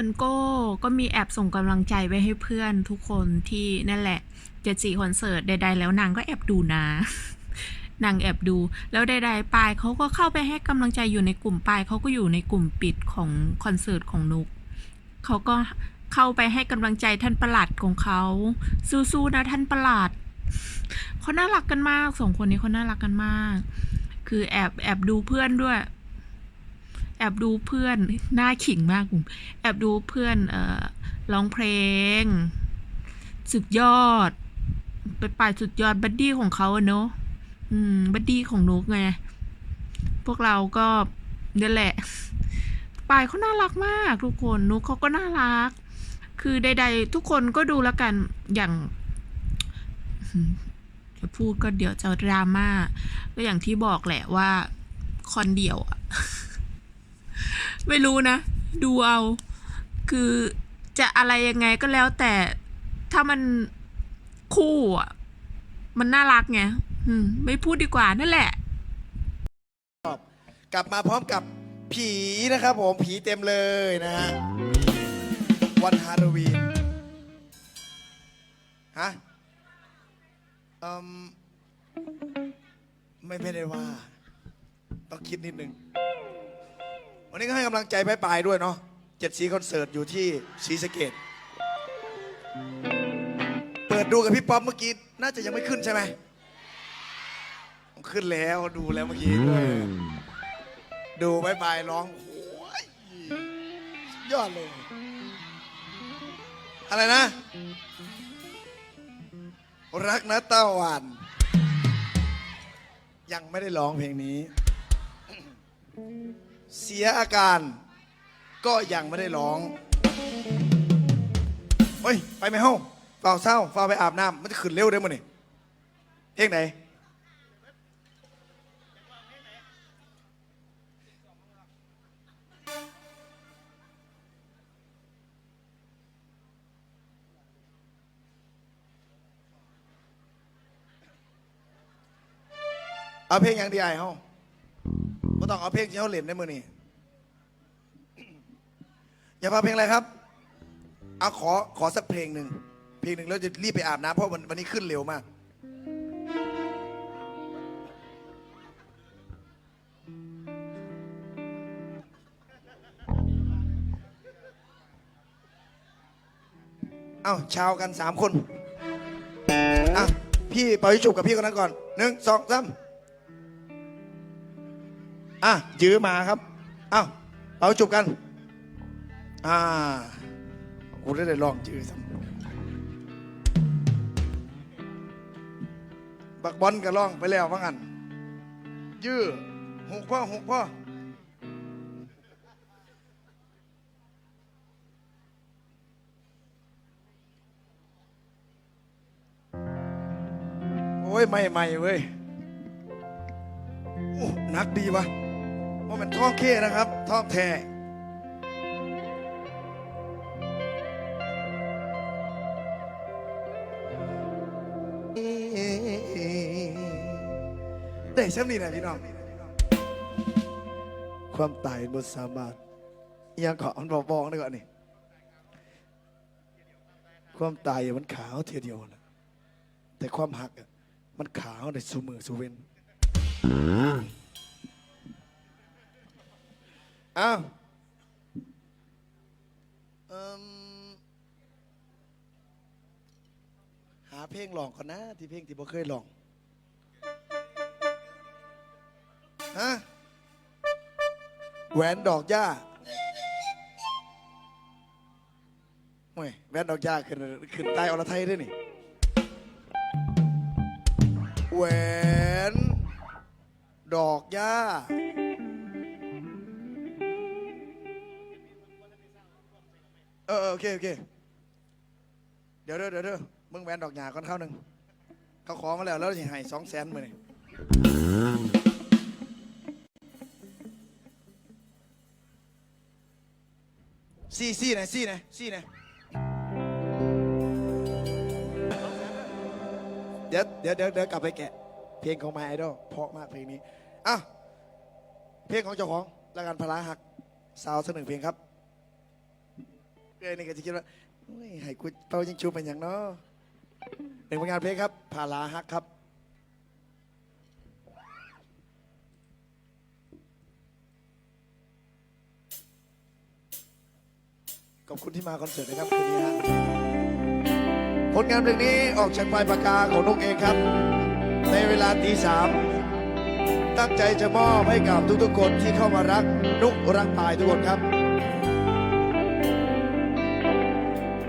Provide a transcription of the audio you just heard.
คุณโก้ก็มีแอบส่งกำลังใจไปให้เพื่อนทุกคนที่นั่นแหละเจ็ดสี่คอนเสิร์ตใดๆแล้วนางก็แอบดูนะนางแอบดู แล้วใดๆปายเขาก็เข้าไปให้กำลังใจอยู่ในกลุ่มปายเขาก็อยู่ในกลุ่มปิดของคอนเสิร์ตของนุกเขาก็เข้าไปให้กำลังใจท่านประหลัดของเขาสู้ๆนะท่านประหลัดเขาน่ารักกันมากสองคนนี้เขาน่ารักกันมาก คือแอบแอบดูเพื่อนด้วย แอบดูเพื่อนหน้าขิงมากผมแอบดูเพื่อนเอ่อร้องเพลง สุดยอด ไปป่ายสุดยอดบัดดี้ของเขาเนอะอืมบัดดี้ของนุกไง พวกเราก็นี่แหละปายเขาน่ารักมากทุกคนนุกเขาก็น่ารัก คือใด ๆ ทุกคนก็ดูแล้วกันอย่างจะพูดก็เดี๋ยวจะดราม่าก็อย่างที่บอกแหละว่าคอนเดียวอะ ไม่รู้นะ ดูเอา คือจะอะไรยังไงก็แล้วแต่ถ้ามันคู่อะ มันน่ารักไงอืม ไม่พูดดีกว่านั่นแหละ กลับมาพร้อมกับผีนะครับผมผีเต็มเลยนะฮะ วันฮาโลวีน ฮะอืมไม่ไม่ได้ว่า ต้องคิดนิดนึง วันนี้ก็ให้กำลังใจไปปายๆด้วยเนาะเจ็ดสีคอนเสิร์ตอยู่ที่ศรีสะเกดเปิดดูกับพี่ป๊อปเมื่อกี้ น่าจะยังไม่ขึ้นใช่ไหม ขึ้นแล้วดูแล้วเมื่อกี้ด้วยดูบายบายร้องโอ้ยสุดยอดเลย อะไรนะ รักนะเต้าหวานยังไม่ได้ร้องเพลงนี้ เสียอาการก็ยังไม่ได้ร้องเฮ้ย ไปไหมเฮ้าเฝ้าเศร้าเฝ้าไปอาบน้ำมันจะขึ้นเร็วเด้อมั้งนี่เพลงไหน เอาเพลงอย่างดีไอ้เฮา ไม่ต้องเอาเพลงที่เขาเล่นในมือนี่อย่าพาเพลงอะไรครับเอาขอขอสักเพลงหนึ่งเพลงหนึ่งแล้วจะรีบไปอาบน้ำเพราะวันวันนี้ขึ้นเร็วมาก เอาชาวกันสามคน อะ พี่เป่ายิงฉุบกับพี่คนนั้นก่อนหนึ่งสองสาม อะยื้อมาครับอ้าวเป่ายิงฉุบกัน อ่ากูได้ลองยื้อซ้ำบักบอลก็ลองไปแล้วว่างั้นยื้อหกพ่อหกพ่อโอ้ยไม่ไม่เว้ยโอ้นักดีวะ ว่ามันท่องเข้นะครับ ท่องแท้ได้ใช่ไหมนี่นะพี่น้อง ความตายบนสามารถยังขอมันบอกบอกดีกว่านี่ ความตายมันขาวเทียเดียวนะแต่ความหักมันขาวในสูมือสูเวน อ้าวเอิ่มหาเพลงลองก่อนนะ ที่เพลงที่บ่เคยลอง ฮะ แหวนดอกหญ้าโอ้ยแหวนดอกหญ้าขึ้นขึ้นใต้อรไทยด้วยนี่ แหวน ดอกหญ้า เออเออโอเคโอเค เดี๋ยวเด้อเดี๋ยวเด้อมึงแหวนดอกหญ้าก่อนเข้าหนึ่งเขาขอมาแล้วแล้วจะให้สองแสนมือนี่ซี่ซี่ไหนซี่ไหนซี่ไหนเดี๋ยวเดี๋ยวเดี๋ยวเดี๋ยวกลับไปแกะ เพลงของ My Idol เพราะมากเพลงนี้อะเพลงของเจ้าของและการพลาหัก สาวสักหนึ่งเพลงครับ เอ้ยนี่ก็จะคิดว่าโอ้ยให้กูเป่ายิงชูเป็นอย่างเนาะหนึ่งผลงานเพลงครับพาลาฮักครับขอบคุณที่มาคอนเสิร์ตนะครับคืนนี้ฮะผลงานเพลงนี้ออกจากปลายปากกาของนุกเองครับ ในเวลาตีสามตั้งใจจะมอบให้กับทุกๆคนที่เข้ามารักนุกรักปายทุกคนครับ